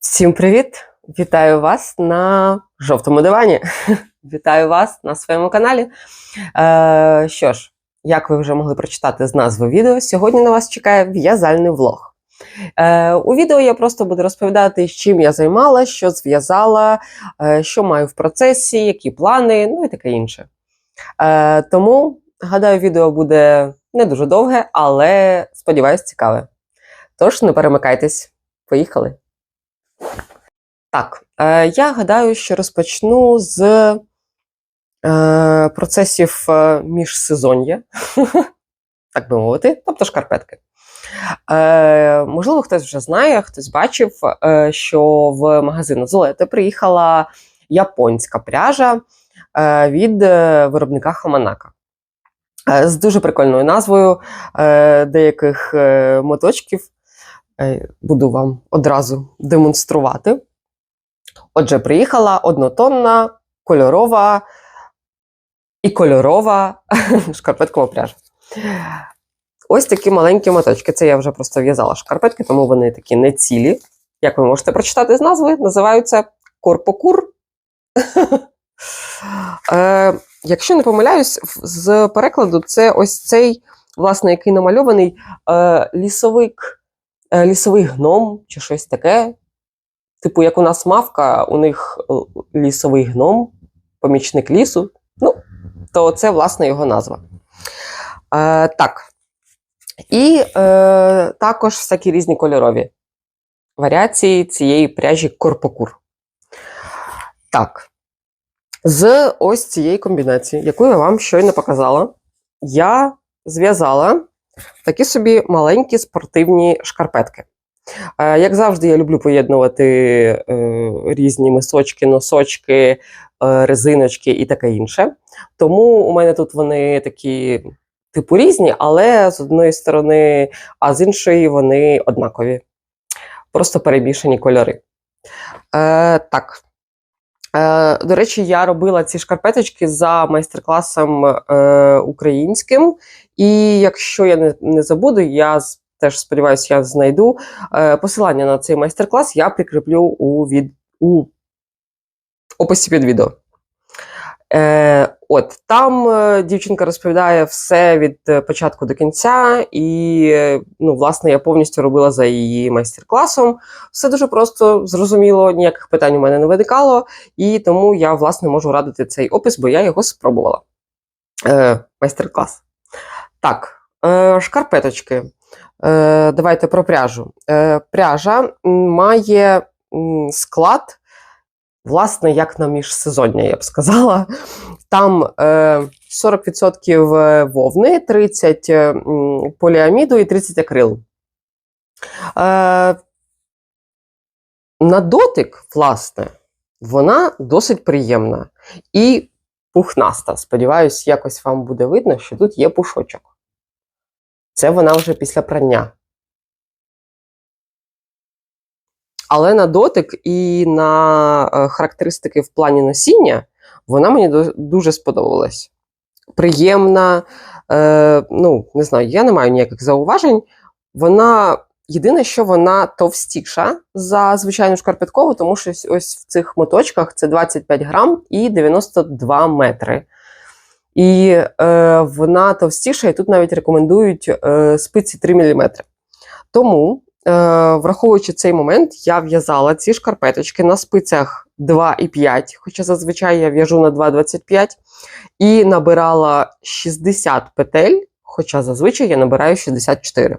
Всім привіт! Вітаю вас на жовтому дивані. Вітаю вас на своєму каналі. Е, що ж, як ви вже могли прочитати з назви відео, сьогодні на вас чекає в'язальний влог. Е, у відео я просто буду розповідати, з чим я займалася, що зв'язала, е, що маю в процесі, які плани, ну і таке інше. Е, тому, гадаю, відео буде не дуже довге, але сподіваюсь, цікаве. Тож не перемикайтесь, поїхали. Так, е, я гадаю, що розпочну з е, процесів е, міжсезоння, так би мовити, тобто шкарпетки. Е, можливо, хтось вже знає, хтось бачив, е, що в магазин Золете приїхала японська пряжа е, від е, виробника Хаманака. Е, з дуже прикольною назвою е, деяких е, моточків. Е, Буду вам одразу демонструвати. Отже, приїхала однотонна, кольорова і кольорова шкарпеткова пряжа. Ось такі маленькі моточки. Це я вже просто в'язала шкарпетки, тому вони такі не цілі. Як ви можете прочитати з назви, називаються корпокур. е, якщо не помиляюсь, з перекладу це ось цей, власне, який намальований е, лісовик, лісовий гном чи щось таке. Типу, як у нас мавка, у них лісовий гном, помічник лісу. Ну, то це, власне, його назва. Е, так. І е, також всякі різні кольорові варіації цієї пряжі корпокур. Так. З ось цієї комбінації, яку я вам щойно показала, я зв'язала такі собі маленькі спортивні шкарпетки. Е, Як завжди, я люблю поєднувати е, різні мисочки, носочки, е, резиночки і таке інше. Тому у мене тут вони такі, типу, різні, але з одної сторони, а з іншої вони однакові. Просто перемішані кольори. Е, так. Е, до речі, я робила ці шкарпеточки за майстер-класом е, українським. І якщо я не, забуду, я теж сподіваюся, я знайду е, посилання на цей майстер-клас, я прикріплю у, від, у описі під відео. От там е, дівчинка розповідає все від е, початку до кінця, і е, ну, власне я повністю робила за її майстер-класом. Все дуже просто, зрозуміло, ніяких питань у мене не виникало, і тому я власне можу радити цей опис, бо я його спробувала. Е, майстер-клас. Так, е, шкарпеточки. Е, давайте про пряжу. Е, пряжа має склад, власне, як на міжсезоння, я б сказала. Там е, 40% вовни, 30 е, поліаміду і 30 акрил. Е, на дотик, власне, вона досить приємна і пухнаста. Сподіваюсь, якось вам буде видно, що тут є пушочок. Це вона вже після прання. Але на дотик і на е, характеристики в плані носіння вона мені дуже сподобалась. Приємна, е, ну, не знаю, я не маю ніяких зауважень. Вона єдине, що вона товстіша за звичайну шкарпеткову, тому що ось- в цих моточках це 25 грам і 92 метри. І е, вона товстіша, і тут навіть рекомендують е, спиці 3 мм. Тому, враховуючи цей момент, я в'язала ці шкарпеточки на спицях 2,5, хоча зазвичай я в'яжу на 2,25, і набирала 60 петель, хоча зазвичай я набираю 64.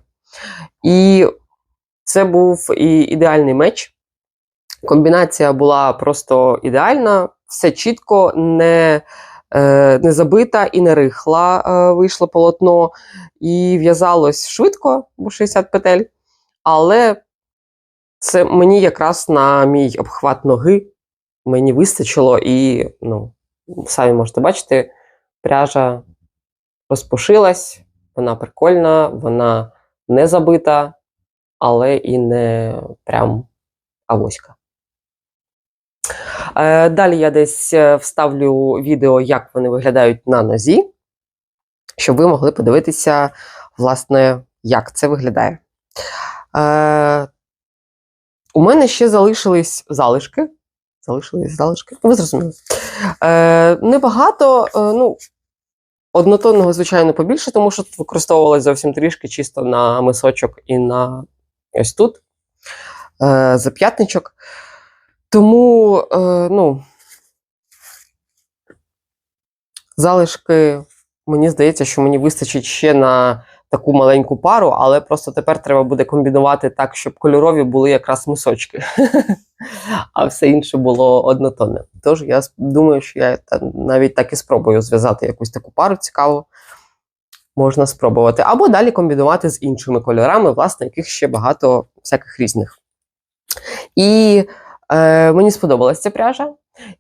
І це був і ідеальний меч. Комбінація була просто ідеальна, все чітко, не, е, не забита і не рихла е, вийшло полотно. І в'язалось швидко, бо 60 петель. Але це мені якраз на мій обхват ноги мені вистачило, і ну, самі можете бачити, пряжа розпушилась, вона прикольна, вона не забита, але і не прям авоська. Е, Далі я десь е, вставлю відео, як вони виглядають на нозі, щоб ви могли подивитися, власне, як це виглядає. Е, У мене ще залишились залишки. Залишились залишки. Ну, Ви зрозуміли. Е, небагато, е, ну, однотонного, звичайно, побільше, тому що використовувалось зовсім трішки чисто на мисочок і на ось тут е, зап'ятничок. Тому, е, ну, залишки, мені здається, що мені вистачить ще на таку маленьку пару, але просто тепер треба буде комбінувати так, щоб кольорові були якраз мисочки, а все інше було однотонне. Тож я думаю, що я навіть так і спробую зв'язати якусь таку пару цікаву. Можна спробувати. Або далі комбінувати з іншими кольорами, власне, яких ще багато всяких різних. І е, мені сподобалася ця пряжа.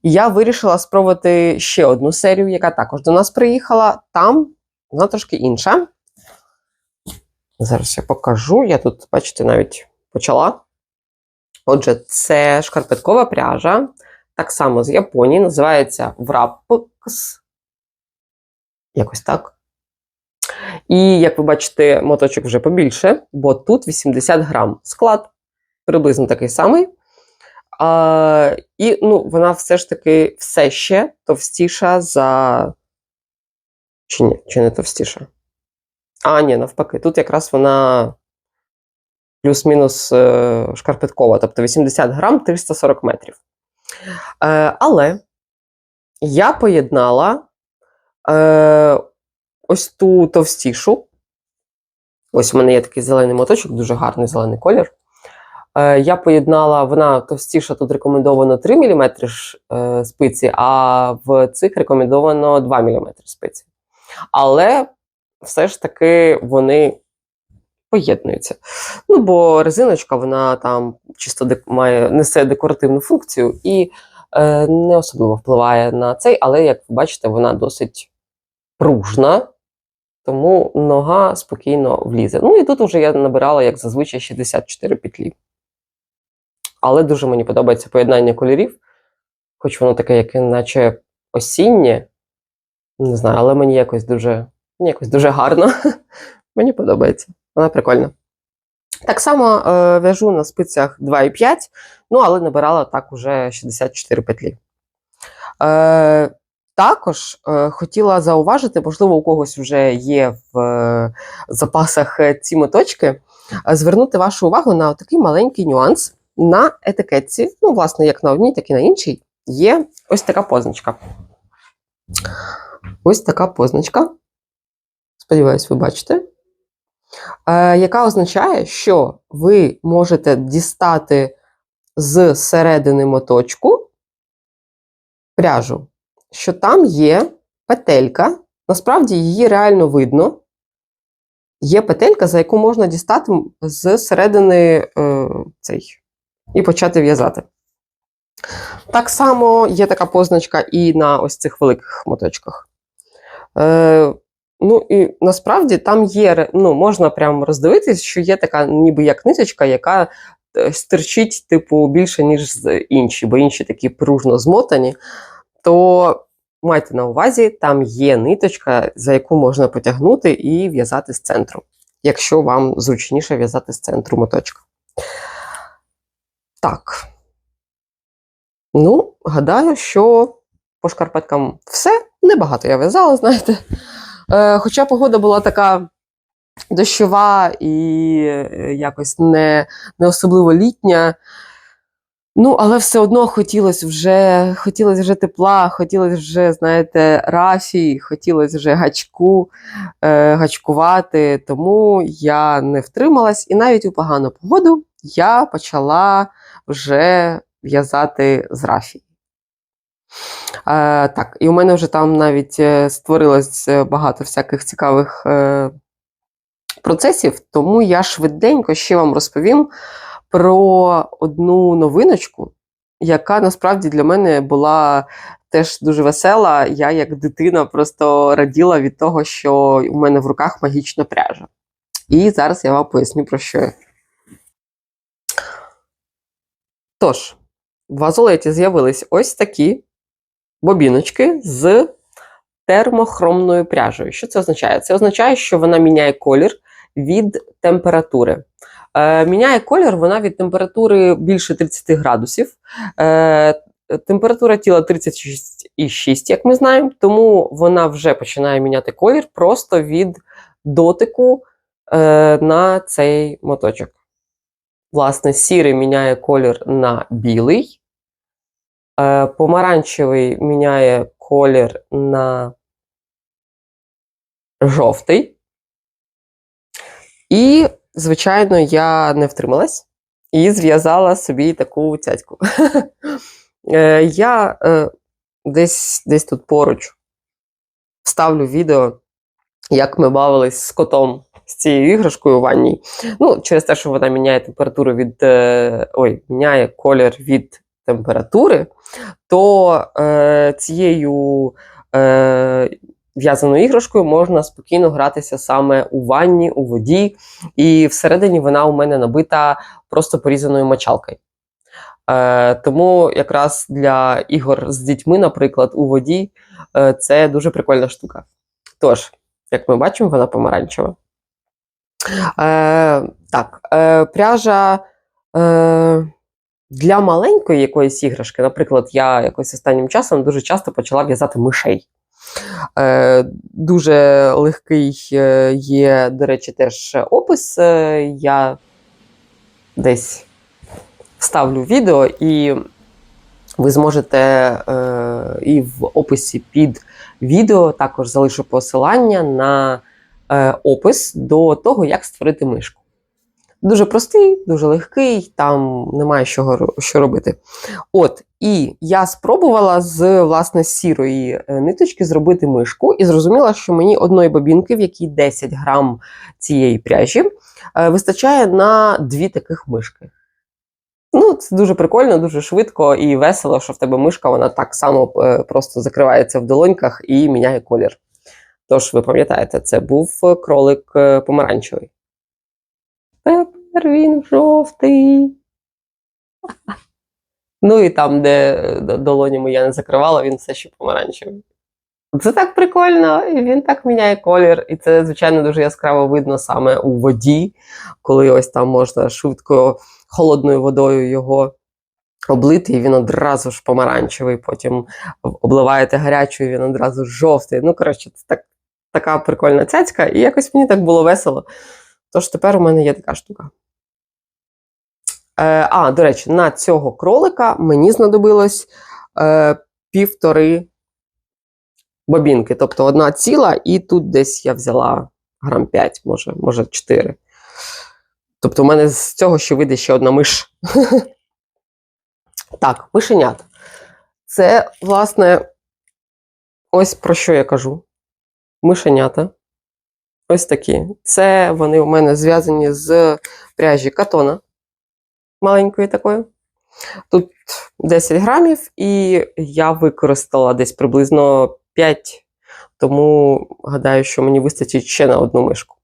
Я вирішила спробувати ще одну серію, яка також до нас приїхала. Там вона трошки інша. Зараз я покажу. Я тут, бачите, навіть почала. Отже, це шкарпеткова пряжа, так само з Японії, називається Wrappx. Якось так. І, як ви бачите, моточок вже побільше, бо тут 80 грам. Склад приблизно такий самий. А, і ну, вона все ж таки все ще товстіша за. Чи ні? Чи не товстіша? А, ні, навпаки, тут якраз вона плюс-мінус е, шкарпеткова, тобто 80 грам 340 метрів. Е, але я поєднала е, ось ту товстішу. Ось у мене є такий зелений моточок, дуже гарний зелений колір. Е, я поєднала, вона товстіша, тут рекомендовано 3 мм е, спиці, а в цих рекомендовано 2 мм спиці. Але все ж таки вони поєднуються. Ну, бо резиночка, вона там чисто має, несе декоративну функцію і е, не особливо впливає на цей, але, як ви бачите, вона досить пружна, тому нога спокійно влізе. Ну і тут вже я набирала, як зазвичай, 64 петлі. Але дуже мені подобається поєднання кольорів, хоч воно таке, яке наче осіннє. Не знаю, але мені якось дуже, мені якось дуже гарно. мені подобається. Вона прикольна. Так само е, в'яжу на спицях 2,5, ну, але набирала так уже 64 петлі. Е, також е, хотіла зауважити, можливо, у когось вже є в е, запасах е, ці моточки, е, звернути вашу увагу на такий маленький нюанс. На етикетці, ну, власне, як на одній, так і на іншій, є ось така позначка. Ось така позначка. Сподіваюсь, ви бачите. Е, яка означає, що ви можете дістати з середини моточку пряжу, що там є петелька, насправді її реально видно. Є петелька, за яку можна дістати з середини е, цей, і почати в'язати. Так само є така позначка і на ось цих великих моточках. Е, ну і насправді там є, ну, можна прямо роздивитись, що є така ніби як ниточка, яка е, стирчить, типу, більше, ніж інші, бо інші такі пружно змотані. То майте на увазі, там є ниточка, за яку можна потягнути і в'язати з центру, якщо вам зручніше в'язати з центру моточка. Так. Ну, гадаю, що по шкарпеткам все. Небагато я в'язала, знаєте. Е, хоча погода була така дощова і е, якось не, не особливо літня. Ну, але все одно хотілося вже, хотілося вже тепла, хотілося вже, знаєте, рафі, хотілося вже гачку, е, гачкувати. Тому я не втрималась, і навіть у погану погоду я почала вже в'язати з рафі. Е, так, і у мене вже там навіть е, створилось е, багато всяких цікавих е, процесів, тому я швиденько ще вам розповім про одну новиночку, яка насправді для мене була теж дуже весела. Я, як дитина, просто раділа від того, що у мене в руках магічна пряжа. І зараз я вам поясню про що. я. Тож, в Азолеті з'явились ось такі бобіночки з термохромною пряжею. Що це означає? Це означає, що вона міняє колір від температури. Е, міняє колір вона від температури більше 30 градусів. Е, температура тіла 36,6, як ми знаємо, тому вона вже починає міняти колір просто від дотику е, на цей моточок. Власне, сірий міняє колір на білий, помаранчевий міняє колір на жовтий. І, звичайно, я не втрималась і зв'язала собі таку цяцьку. Е, Я е, десь, десь тут поруч вставлю відео, як ми бавились з котом з цією іграшкою у ванній. Ну, через те, що вона міняє температуру від. е, Ой, міняє колір від температури, то е, цією е, в'язаною іграшкою можна спокійно гратися саме у ванні, у воді. І всередині вона у мене набита просто порізаною мочалкою. Е, тому якраз для ігор з дітьми, наприклад, у воді е, це дуже прикольна штука. Тож, як ми бачимо, вона помаранчева. Е, так, е, пряжа е, для маленької якоїсь іграшки, наприклад, я якось останнім часом дуже часто почала в'язати мишей. Е, дуже легкий е, є, до речі, теж опис. Е, я десь вставлю відео, і ви зможете е, і в описі під відео також залишу посилання на е, опис до того, як створити мишку. Дуже простий, дуже легкий, там немає що, що робити. От, і я спробувала з власне сірої е, ниточки зробити мишку, і зрозуміла, що мені одної бобінки, в якій 10 грам цієї пряжі, е, вистачає на дві таких мишки. Ну, це дуже прикольно, дуже швидко і весело, що в тебе мишка, вона так само е, просто закривається в долоньках і міняє колір. Тож, ви пам'ятаєте, це був кролик помаранчевий. Тепер він жовтий. Ну і там, де е, долонями я не закривала, він все ще помаранчевий. Це так прикольно, і він так міняє колір. І це, звичайно, дуже яскраво видно саме у воді, коли ось там можна швидко холодною водою його облити, і він одразу ж помаранчевий, потім обливаєте гарячою, він одразу жовтий. Ну, коротше, це так, така прикольна цяцька, і якось мені так було весело. Тож тепер у мене є така штука. Е, а, до речі, на цього кролика мені знадобилось е, півтори бобінки. Тобто одна ціла, і тут десь я взяла грам 5, може, може 4. Тобто, у мене з цього ще вийде ще одна миш. Так, мишенят. Це, власне, ось про що я кажу. Мишенята. Ось такі. Це вони у мене зв'язані з пряжі катона маленької такої. Тут 10 грамів, і я використала десь приблизно 5, тому гадаю, що мені вистачить ще на одну мишку.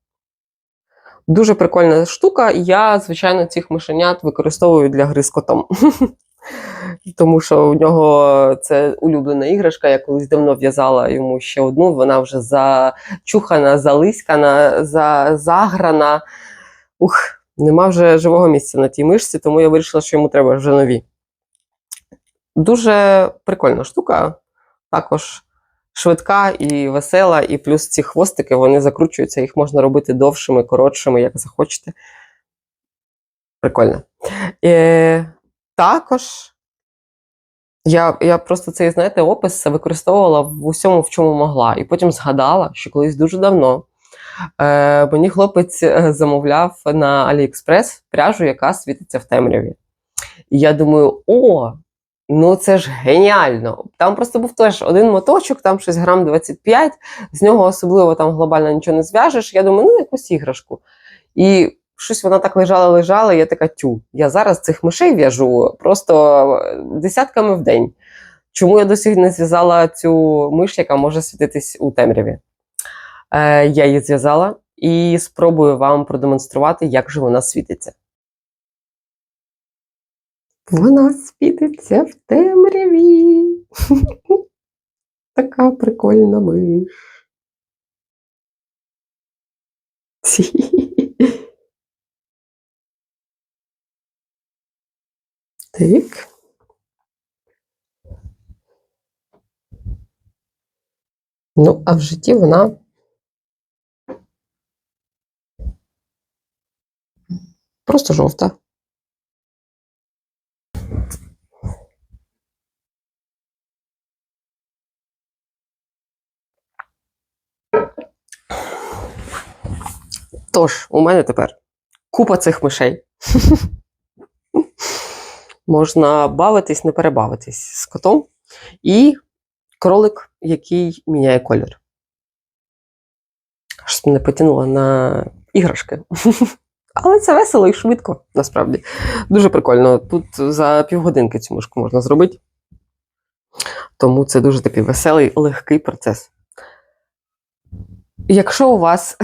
Дуже прикольна штука. Я, звичайно, цих мишенят використовую для гри з котом. Тому що у нього це улюблена іграшка. Я колись давно в'язала йому ще одну. Вона вже зачухана, залиськана, за, заграна. Ух, нема вже живого місця на тій мишці, тому я вирішила, що йому треба вже нові. Дуже прикольна штука. Також швидка і весела, і плюс ці хвостики вони закручуються, їх можна робити довшими, коротшими, як захочете. Прикольно. Е, також я, я просто цей, знаєте, опис використовувала в усьому, в чому могла. І потім згадала, що колись дуже давно е, мені хлопець е, замовляв на AliExpress пряжу, яка світиться в темряві. І я думаю, о, ну це ж геніально. Там просто був теж один моточок, там щось грам 25, з нього особливо там глобально нічого не зв'яжеш. Я думаю, ну якусь іграшку. І щось вона так лежала, лежала, і я така тю. Я зараз цих мишей в'яжу просто десятками в день. Чому я досі не зв'язала цю миш, яка може світитись у темряві? Е, я її зв'язала і спробую вам продемонструвати, як же вона світиться. Вона світиться в темряві. Така прикольна миш. Так. Ну, а в житті вона. Просто жовта. Тож, у мене тепер купа цих мишей. Можна бавитись, не перебавитись з котом. І кролик, який міняє колір. Щось мене потягнуло на іграшки. Але це весело і швидко, насправді. Дуже прикольно. Тут за півгодинки цю мишку можна зробити. Тому це дуже такий веселий, легкий процес. Якщо у вас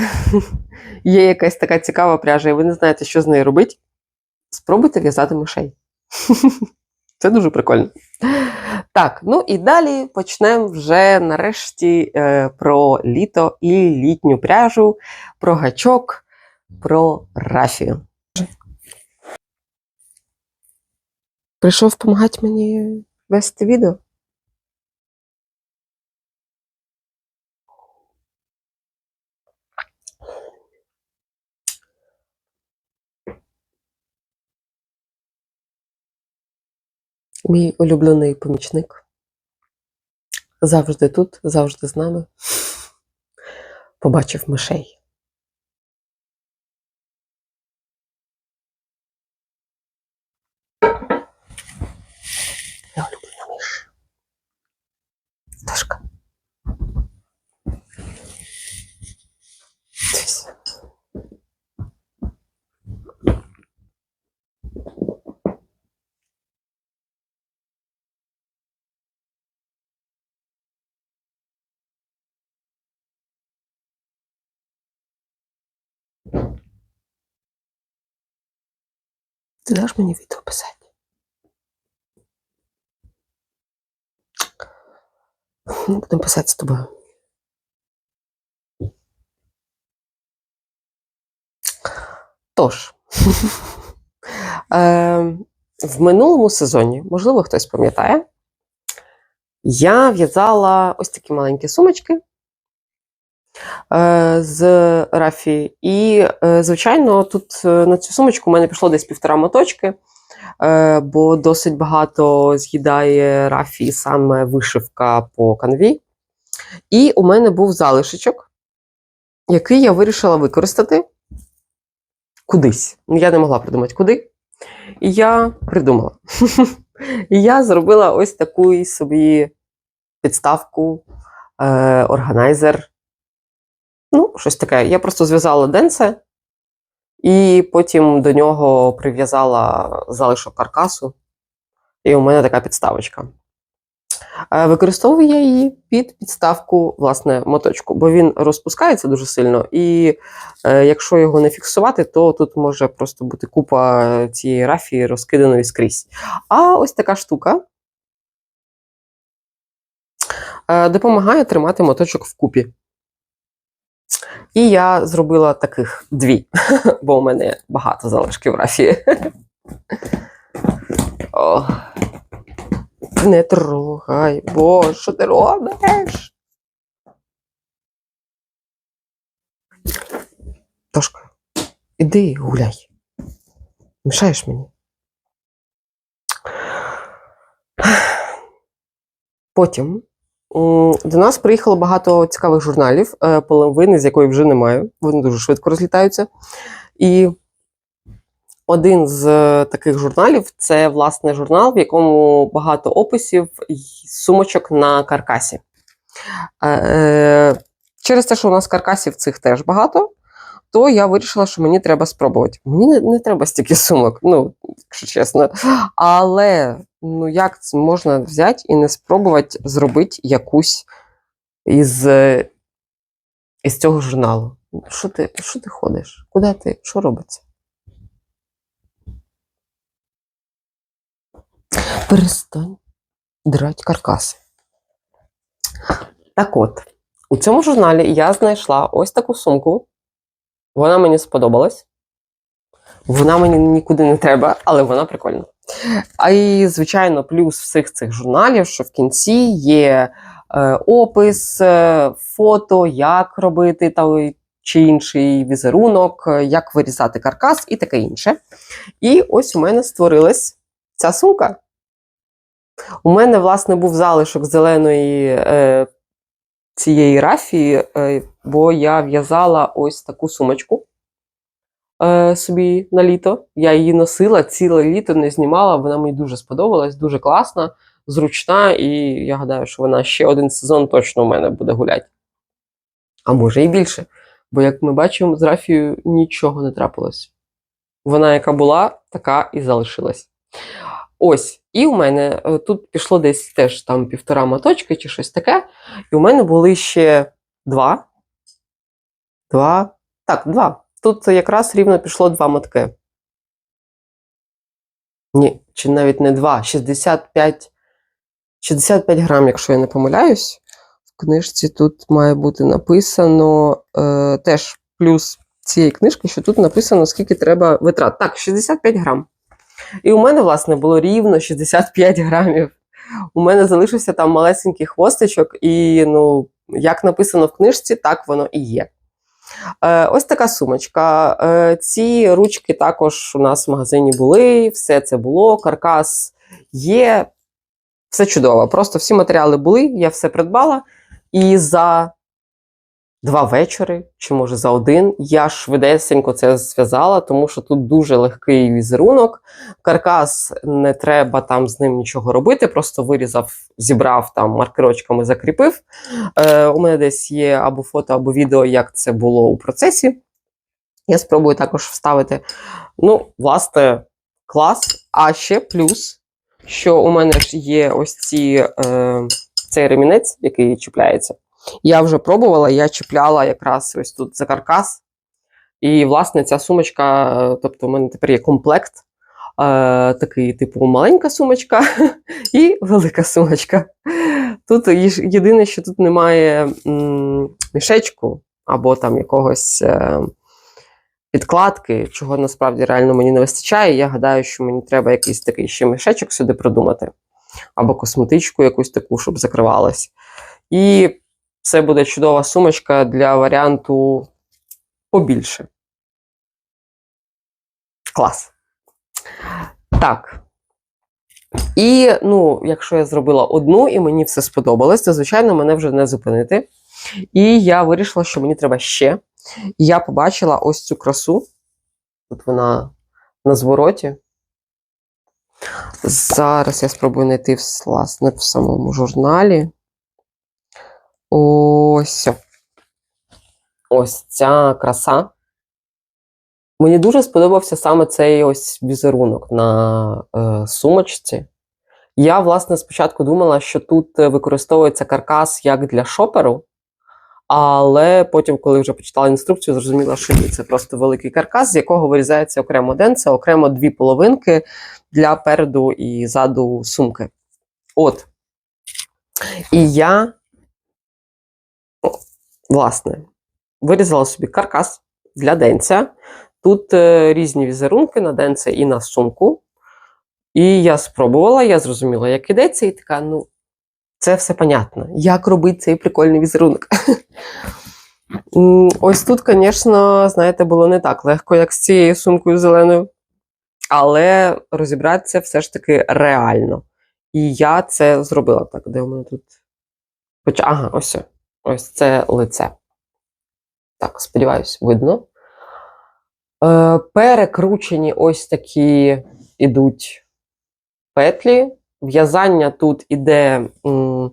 є якась така цікава пряжа, і ви не знаєте, що з нею робити, спробуйте в'язати мишей. Це дуже прикольно. Так, ну і далі почнемо вже нарешті е, про літо і літню пряжу, про гачок, про рафію. Прийшов допомагати мені вести відео. Мій улюблений помічник. Завжди тут, завжди з нами. Побачив мишей. Ти даш мені відео писати? Ну, Будемо писати з тобою. Тож, е, в минулому сезоні, можливо, хтось пам'ятає, я в'язала ось такі маленькі сумочки з рафії. І, е, звичайно, тут е, на цю сумочку у мене пішло десь півтора моточки, е, бо досить багато з'їдає рафії саме вишивка по канві. І у мене був залишечок, який я вирішила використати кудись. Ну, Я не могла придумати куди. І я придумала. І я зробила ось таку собі підставку, е, органайзер. Ну, щось таке. Я просто зв'язала денце, і потім до нього прив'язала залишок каркасу. І у мене така підставочка. Е, Використовую я її під підставку, власне, моточку, бо він розпускається дуже сильно, і е, якщо його не фіксувати, то тут може просто бути купа цієї рафії розкиданої скрізь. А ось така штука е, допомагає тримати моточок вкупі. І я зробила таких дві, бо у мене багато залишків рафії. Не трогай, бо що ти робиш? Тошка, іди гуляй. Мішаєш мені. Потім до нас приїхало багато цікавих журналів, е, половини з якої вже немає. Вони дуже швидко розлітаються. І один з е, таких журналів це власне журнал, в якому багато описів і сумочок на каркасі. Е, Через те, що у нас каркасів цих теж багато, то я вирішила, що мені треба спробувати. Мені не треба стільки сумок, ну, якщо чесно. Але ну, як це можна взяти і не спробувати зробити якусь із, е, із цього журналу? Що ти, що ти ходиш? Куди ти? Що робиться? Перестань драть каркаси. Так от, у цьому журналі я знайшла ось таку сумку. Вона мені сподобалась. Вона мені нікуди не треба, але вона прикольна. А і, звичайно, плюс всіх цих журналів, що в кінці є е, опис, е, фото, як робити той чи інший візерунок, е, як вирізати каркас і таке інше. І ось у мене створилась ця сумка. У мене, власне, був залишок зеленої е, цієї рафії, е, бо я в'язала ось таку сумочку е, собі на літо. Я її носила ціле літо, не знімала. Вона мені дуже сподобалась, дуже класна, зручна, і я гадаю, що вона ще один сезон точно у мене буде гуляти. А може і більше. Бо, як ми бачимо, з Рафією нічого не трапилось. Вона, яка була, така і залишилась. Ось, і у мене е, тут пішло десь теж там півтора моточки чи щось таке. І у мене були ще два. Два. Так, два. Тут якраз рівно пішло два мотки. Ні, чи навіть не два, 65, 65 грам, якщо я не помиляюсь. В книжці тут має бути написано е, теж плюс цієї книжки, що тут написано, скільки треба витрат. Так, 65 грам. І у мене, власне, було рівно 65 грамів. У мене залишився там малесенький хвостичок, і ну, як написано в книжці, так воно і є. Е, ось така сумочка. Е, ці ручки також у нас в магазині були, все це було, каркас є. Все чудово. Просто всі матеріали були, я все придбала. І за два вечори, чи може за один, я швидесенько це зв'язала, тому що тут дуже легкий візерунок. Каркас не треба там з ним нічого робити, просто вирізав, зібрав там маркерочками, закріпив. Е, у мене десь є або фото, або відео, як це було у процесі. Я спробую також вставити. Ну, власне, клас. А ще плюс, що у мене ж є ось ці, е, цей ремінець, який чіпляється. Я вже пробувала, я чіпляла якраз ось тут за каркас. І, власне, ця сумочка, е, тобто, у мене тепер є комплект. Е, такий, типу, маленька сумочка і велика сумочка. Тут єдине, що тут немає м, мішечку або там якогось е, підкладки, чого насправді реально мені не вистачає. Я гадаю, що мені треба якийсь такий ще мішечок сюди придумати, або косметичку якусь таку, щоб закривалась. І це буде чудова сумочка для варіанту побільше. Клас. Так. І, ну, якщо я зробила одну і мені все сподобалось, то, звичайно, мене вже не зупинити. І я вирішила, що мені треба ще. Я побачила ось цю красу. Тут вона на звороті. Зараз я спробую знайти власне в самому журналі. Ось. Ось ця краса. Мені дуже сподобався саме цей ось візерунок на е, сумочці. Я, власне, спочатку думала, що тут е, використовується каркас як для шоперу, але потім, коли вже почитала інструкцію, зрозуміла, що ні, це просто великий каркас, з якого вирізається окремо денце, окремо дві половинки для переду і заду сумки. От. І я власне, вирізала собі каркас для денця. Тут е, різні візерунки на денце і на сумку. І я спробувала, я зрозуміла, як ідеться, і така, ну, це все понятно. Як робити цей прикольний візерунок? Ось тут, звісно, знаєте, було не так легко, як з цією сумкою зеленою. Але розібратися все ж таки реально. І я це зробила. Так, де у мене тут? Поч- Ага, ось. Ось це лице. Так, сподіваюсь, видно. Е, перекручені ось такі ідуть петлі. В'язання тут іде м,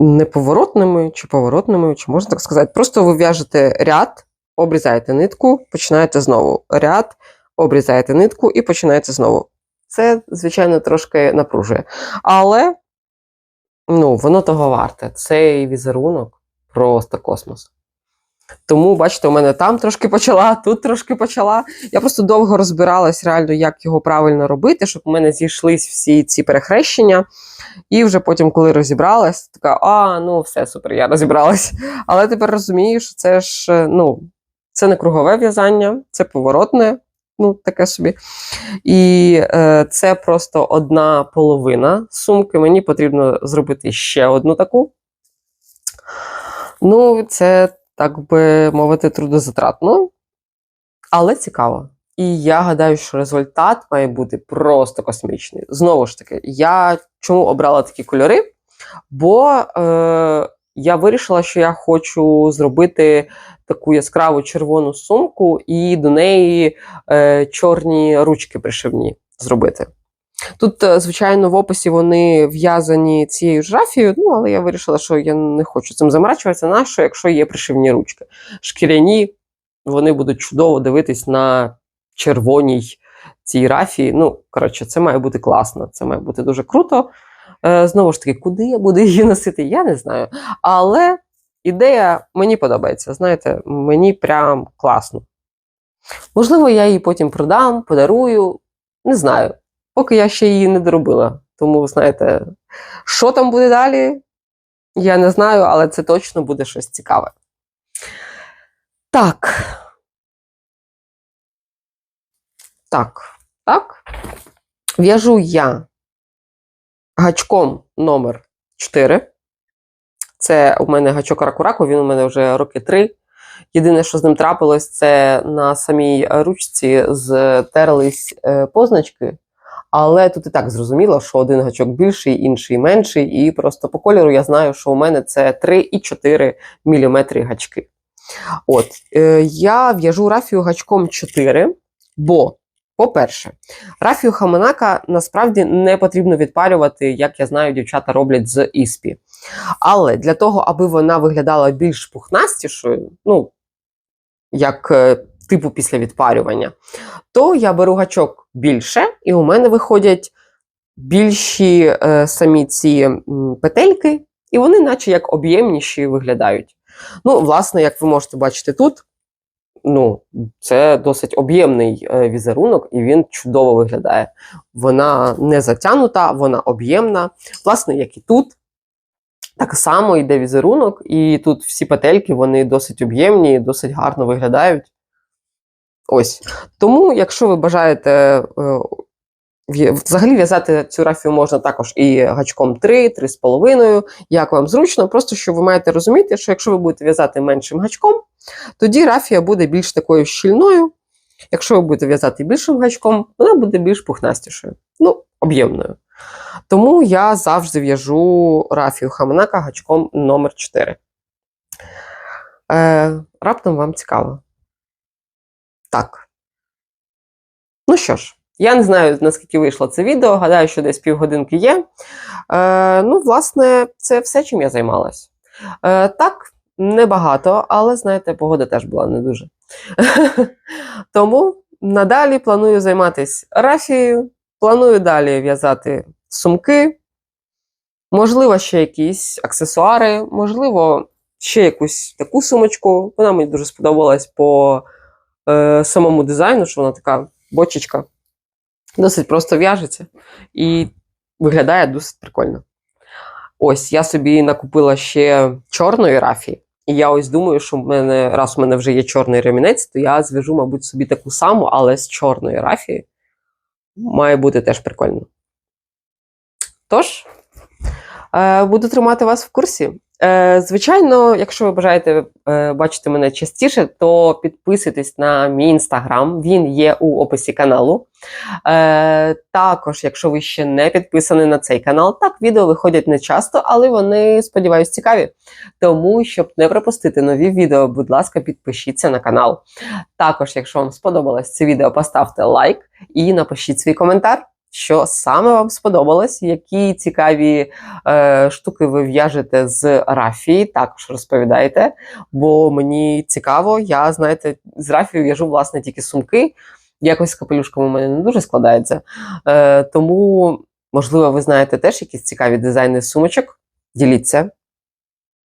неповоротними чи поворотними, чи можна так сказати. Просто ви в'яжете ряд, обрізаєте нитку, починаєте знову. Ряд, обрізаєте нитку і починаєте знову. Це, звичайно, трошки напружує. Але ну, воно того варте. Цей візерунок просто космос. Тому, бачите, у мене там трошки почала, тут трошки почала. Я просто довго розбиралась реально, як його правильно робити, щоб у мене зійшлись всі ці перехрещення. І вже потім, коли розібралась, така, а, ну все, супер, я розібралась. Але тепер розумію, що це ж, е, ну, це не кругове в'язання, це поворотне. Ну, таке собі. І е, це просто одна половина сумки. Мені потрібно зробити ще одну таку. Ну, це, так би мовити, трудозатратно, але цікаво. І я гадаю, що результат має бути просто космічний. Знову ж таки, я чому обрала такі кольори? Бо е, я вирішила, що я хочу зробити таку яскраву червону сумку і до неї е, чорні ручки пришивні зробити. Тут, е, звичайно, в описі вони в'язані цією ж рафією, ну, але я вирішила, що я не хочу цим заморачуватися, на що, якщо є пришивні ручки. Шкіряні, вони будуть чудово дивитись на червоній цій рафії. Ну, коротше, це має бути класно, це має бути дуже круто. Е, знову ж таки, куди я буду її носити, я не знаю. Але ідея мені подобається. Знаєте, мені прям класно. Можливо, я її потім продам, подарую. Не знаю. Поки я ще її не доробила. Тому, знаєте, що там буде далі, я не знаю, але це точно буде щось цікаве. Так. Так, так. В'яжу я гачком номер 4. Це у мене гачок ракураку, він у мене вже роки три. Єдине, що з ним трапилось, це на самій ручці зтерлись е, позначки. Але тут і так зрозуміло, що один гачок більший, інший менший, і просто по кольору я знаю, що у мене це 3,4 мм гачки. От, е, я в'яжу рафію гачком 4, бо, по-перше, рафію хаманака насправді не потрібно відпарювати, як я знаю, дівчата роблять з іспі. Але для того, аби вона виглядала більш пухнастішою, ну, як е, типу після відпарювання, то я беру гачок більше, і у мене виходять більші е, самі ці петельки, і вони, наче як об'ємніші, виглядають. Ну, власне, як ви можете бачити тут, ну, це досить об'ємний е, візерунок, і він чудово виглядає. Вона не затягнута, вона об'ємна. Власне, як і тут. Так само йде візерунок, і тут всі петельки вони досить об'ємні, досить гарно виглядають. Ось. Тому, якщо ви бажаєте е, взагалі в'язати цю рафію можна також і гачком 3, 3,5, як вам зручно, просто що ви маєте розуміти, що якщо ви будете в'язати меншим гачком, тоді рафія буде більш такою щільною. Якщо ви будете в'язати більшим гачком, вона буде більш пухнастішою, ну, об'ємною. Тому я завжди в'яжу рафію хаманака гачком номер 4. Е, раптом вам цікаво. Так. Ну що ж, я не знаю, наскільки вийшло це відео. Гадаю, що десь півгодинки є. Е, ну, власне, це все, чим я займалась. Е, так, небагато, але, знаєте, погода теж була не дуже. Тому надалі планую займатися рафією, планую далі в'язати сумки, можливо, ще якісь аксесуари, можливо, ще якусь таку сумочку. Вона мені дуже сподобалась по е, самому дизайну, що вона така бочечка. Досить просто в'яжеться і виглядає досить прикольно. Ось, я собі накупила ще чорної рафії. І я ось думаю, що в мене, раз у мене вже є чорний ремінець, то я зв'яжу, мабуть, собі таку саму, але з чорної рафії. Має бути теж прикольно. Тож, е, буду тримати вас в курсі. Е, звичайно, якщо ви бажаєте е, бачити мене частіше, то підписуйтесь на мій інстаграм, він є у описі каналу. Е, також, якщо ви ще не підписані на цей канал, так, відео виходять не часто, але вони, сподіваюсь, цікаві. Тому, щоб не пропустити нові відео, будь ласка, підпишіться на канал. Також, якщо вам сподобалось це відео, поставте лайк і напишіть свій коментар. Що саме вам сподобалось, які цікаві е, штуки ви в'яжете з рафії, також розповідайте, бо мені цікаво, я, знаєте, з рафією в'яжу, власне, тільки сумки. Якось з капелюшками у мене не дуже складається. Е, тому, можливо, ви знаєте теж якісь цікаві дизайни сумочок. Діліться.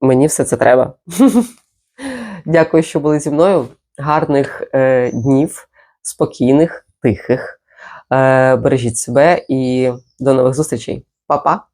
Мені все це треба. Дякую, що були зі мною. Гарних е, днів, спокійних, тихих. Е, бережіть себе і до нових зустрічей. Па-па!